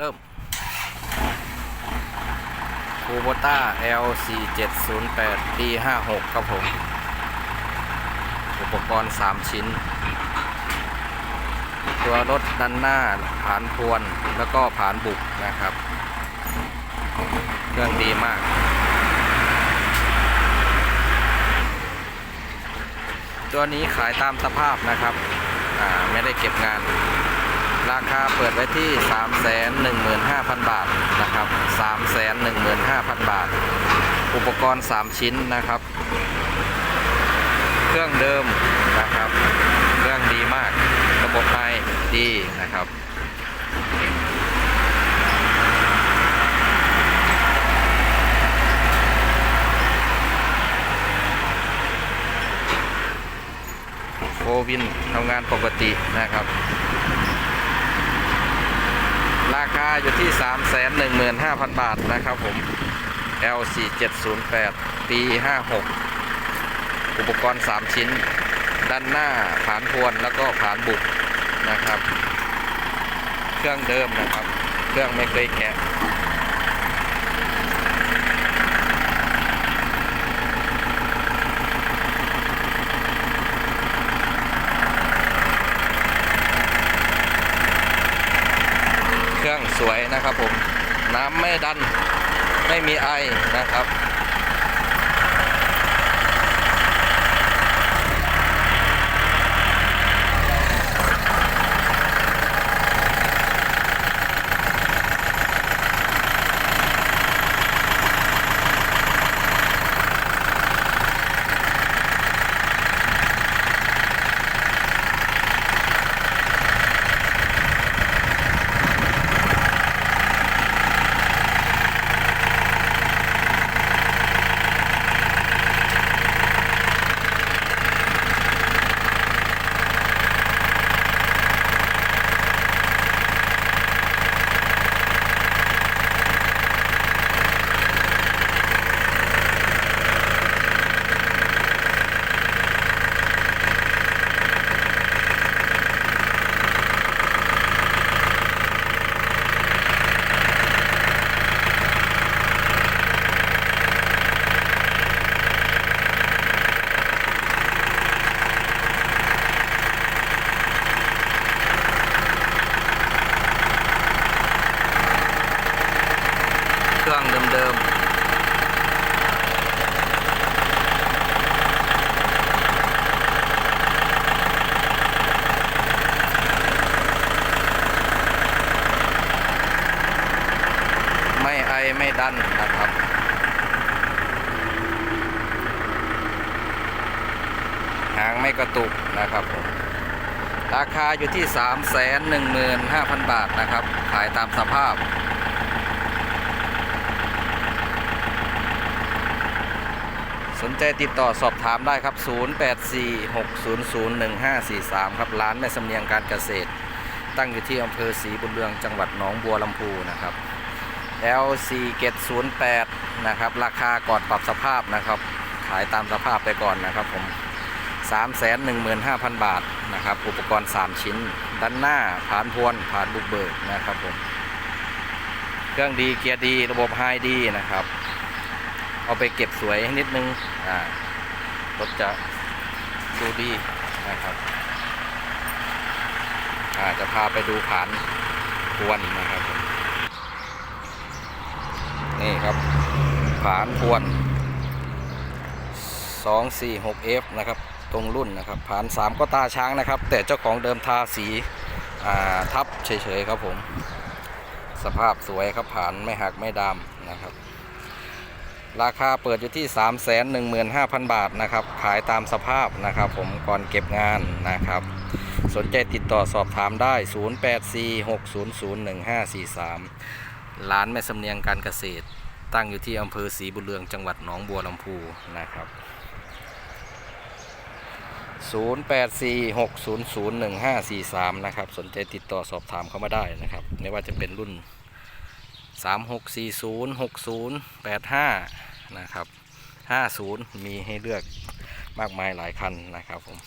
เริ่มคูโบต้า L4708 D56 ครับผม อุปกรณ์ 3 ชิ้น ตัวรถด้านหน้าผานพวน แล้วก็ผานบุกนะครับ เครื่องดีมากตัวนี้ขายตามสภาพนะครับ ไม่ได้เก็บงาน ราคาเปิดไว้ที่ 315,000 บาทนะครับ 315,000 บาท อุปกรณ์ 3 ชิ้นนะครับ เครื่องเดิมนะครับ เครื่องดีมาก ระบบไฟดีนะครับโฟวินทำงานปกตินะครับ ราคาอยู่ที่ 315,000 บาทนะครับผม L4708 ปี 56 อุปกรณ์ 3 ชิ้น ด้านหน้าผานพวนแล้วก็ผานบุกนะครับ เครื่องเดิมนะครับ เครื่องไม่เคยแกะางสวยนะครับผม น้ำไม่ดันไม่มีไอนะครับ รื่องเดิมๆไม่ไอไม่ดันนะครับ หางไม่กระตุกนะครับผมราคาอยู่ที่ 315,000 บาทนะครับ ขายตามสภาพ สนใจติดต่อสอบถามได้ครับ 0846001543 ครับ ร้านแม่สำเนียงการเกษตร ตั้งอยู่ที่อำเภอศรีบุญเรืองจังหวัดหนองบัวลำพูนะครับ LC เกต08นะครับ ราคาก่อนปรับสภาพนะครับ ขายตามสภาพไปก่อนนะครับผม 315,000 บาทนะครับ อุปกรณ์ 3 ชิ้น ด้านหน้าผ่านพวนผ่านบุกเบิกนะครับผม เครื่องดีเกียร์ดีระบบไฮดีนะครับ เอาไปเก็บสวยให้นิดนึงอ่ารถจะดูดีนะครับอ่าจะพาไปดูผานพวนนะครับผมนี่ครับผานพวน 246F นะครับ ตรงรุ่นนะครับผาน 3 ก็ตาช้างนะครับ แต่เจ้าของเดิมทาสีอ่าทับเฉยๆครับผม สภาพสวยครับผานไม่หักไม่ดำนะครับ ราคาเปิดอยู่ที่ 315,000 บาทนะครับ ขายตามสภาพนะครับ ผมก่อนเก็บงานนะครับ สนใจติดต่อสอบถามได้ 0846001543 ร้านแม่สำเนียงการเกษตร ตั้งอยู่ที่อำเภอศรีบุญเรืองจังหวัดหนองบัวลำพูนะครับ 0846001543 นะครับ สนใจติดต่อสอบถามเข้ามาได้นะครับ ไม่ว่าจะเป็นรุ่น 3640 60 85 นะครับ 50 มีให้เลือกมากมายหลายคันนะครับผม